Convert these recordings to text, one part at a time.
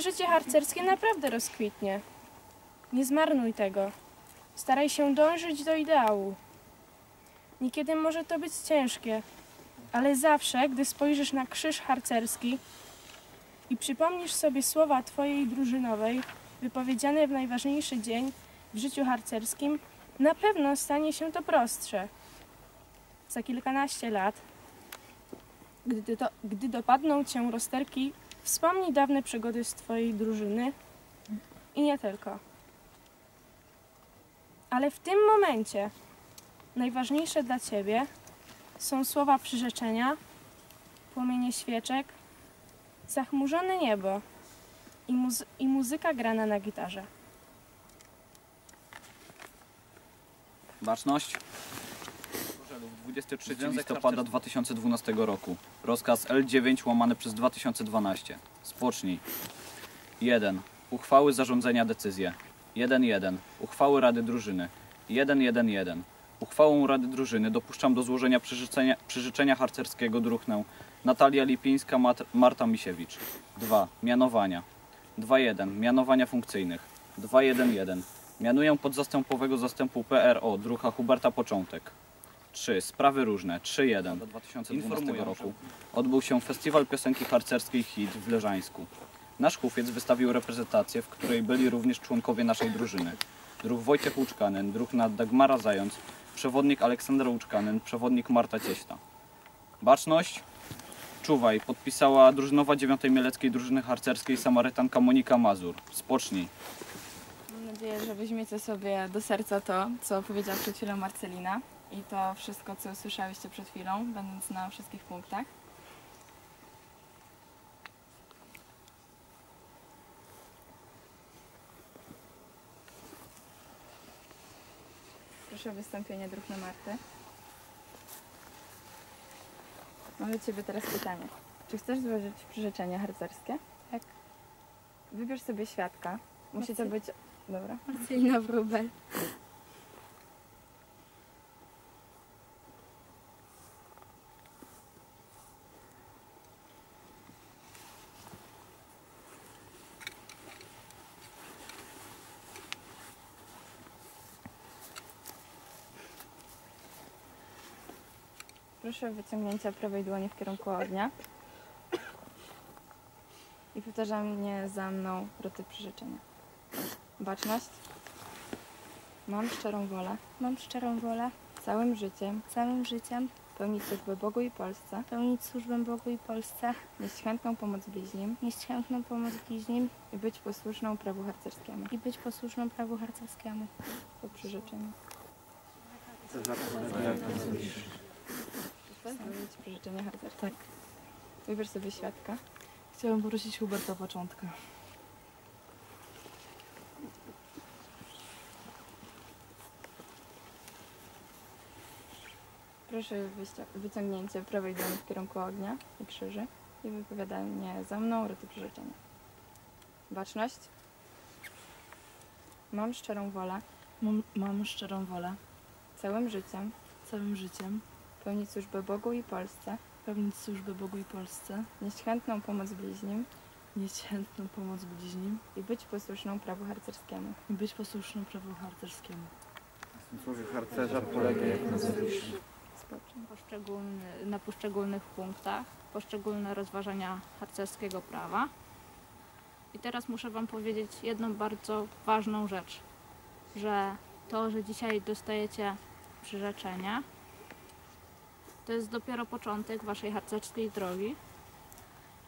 Życie harcerskie naprawdę rozkwitnie. Nie zmarnuj tego. Staraj się dążyć do ideału. Niekiedy może to być ciężkie, ale zawsze, gdy spojrzysz na krzyż harcerski i przypomnisz sobie słowa twojej drużynowej, wypowiedziane w najważniejszy dzień w życiu harcerskim, na pewno stanie się to prostsze. Za kilkanaście lat, gdy, gdy dopadną cię rozterki, wspomnij dawne przygody z twojej drużyny i nie tylko. Ale w tym momencie najważniejsze dla ciebie są słowa przyrzeczenia, płomienie świeczek, zachmurzone niebo i, i muzyka grana na gitarze. Baczność. 23 listopada 2012 roku. Rozkaz L9 łamane przez 2012. Spocznij. 1. Uchwały zarządzenia decyzje. 1.1. Uchwały Rady Drużyny. 1.1.1. Uchwałą Rady Drużyny dopuszczam do złożenia przyrzeczenia, przyrzeczenia harcerskiego druchnę Natalia Lipińska, Mat, Marta Misiewicz. 2. Mianowania. 2.1. Mianowania funkcyjnych. 2.1.1. Mianuję podzastępowego zastępu PRO drucha Huberta Początek. 3. Sprawy różne. 3.1. Do 2012 roku odbył się Festiwal Piosenki Harcerskiej HIT w Leżańsku. Nasz hufiec wystawił reprezentację, w której byli również członkowie naszej drużyny. Druh Wojciech Łuczkanen, druh nad Dagmara Zając, przewodnik Aleksander Łuczkanen, przewodnik Marta Cieśla. Baczność! Czuwaj, podpisała drużynowa 9 Mieleckiej Drużyny Harcerskiej Samarytanka Monika Mazur. Spocznij. Mam nadzieję, że weźmiecie sobie do serca to, co powiedziała przed chwilą Marcelina i to wszystko, co usłyszałyście przed chwilą, będąc na wszystkich punktach. Proszę o wystąpienie druhny Marty. Mam do Ciebie teraz pytanie. Czy chcesz złożyć przyrzeczenie harcerskie? Tak. Wybierz sobie świadka. Musi to być... Dobra. Marcelina Wróbel. Proszę o wyciągnięcie prawej dłoni w kierunku ognia. I powtarzanie za mną roty przyrzeczenia. Baczność. Mam szczerą wolę Mam szczerą wolę całym życiem całym życiem pełnić służbę Bogu i Polsce, pełnić służbę Bogu i Polsce, nieść chętną pomoc bliźnim nieść chętną pomoc bliźnim i być posłuszną prawu harcerskiemu. i być posłuszną prawu harcerskiemu. Po przyrzeczeniu. Złożyć przyrzeczenie harcerskie. Tak. Wybierz sobie świadka. Chciałabym prosić Huberta Początka. Proszę wyciągnięcie prawej dłoni w kierunku ognia i krzyży i wypowiadanie za mną roty przyrzeczenia. Baczność. Mam szczerą wolę Mam, mam szczerą wolę całym życiem całym życiem pełnić służbę Bogu i Polsce, pełnić służbę Bogu i Polsce, nieść chętną pomoc bliźnim nieść chętną pomoc bliźnim i być posłuszną prawu harcerskiemu. i być posłuszną prawu harcerskiemu. Słowie harcerza polega jak na Spocznij. poszczególny, na poszczególnych punktach, poszczególne rozważania harcerskiego prawa. I teraz muszę Wam powiedzieć jedną bardzo ważną rzecz, że to, że dzisiaj dostajecie przyrzeczenie, to jest dopiero początek Waszej harcerskiej drogi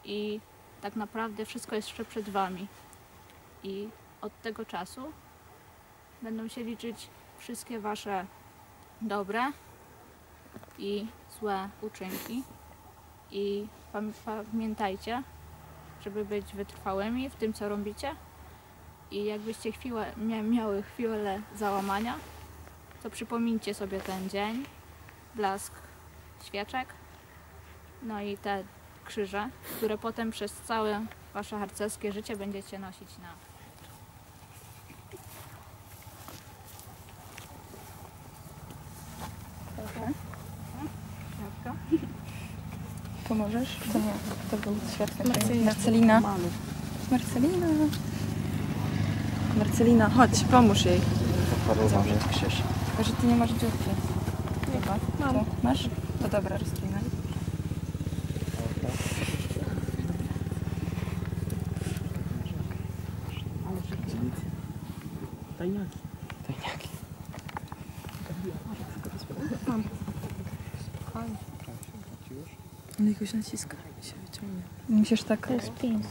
i tak naprawdę wszystko jest jeszcze przed Wami. I od tego czasu będą się liczyć wszystkie Wasze dobre i złe uczynki. I pam- pamiętajcie, żeby być wytrwałymi w tym, co robicie. I jakbyście chwilę, mia- miały chwilę załamania, to przypomnijcie sobie ten dzień, blask świeczek, no i te krzyże, które potem przez całe wasze harcerskie życie będziecie nosić na Pomożesz? To nie, to był świadek. Marcelina. Marcelina. Marcelina, chodź, pomóż jej. Zaparowanie Krzyż. Tylko, że ty nie masz dziurki. Chyba. Mam. Masz? To dobra, rozpinaj. Ale jakoś naciska się wyciągnie. Musisz tak... To jest pięć.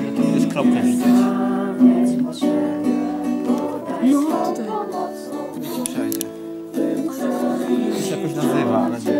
Rany. Jest kropkę widzieć. Przejdzie. To się jakoś nazywa, ale nie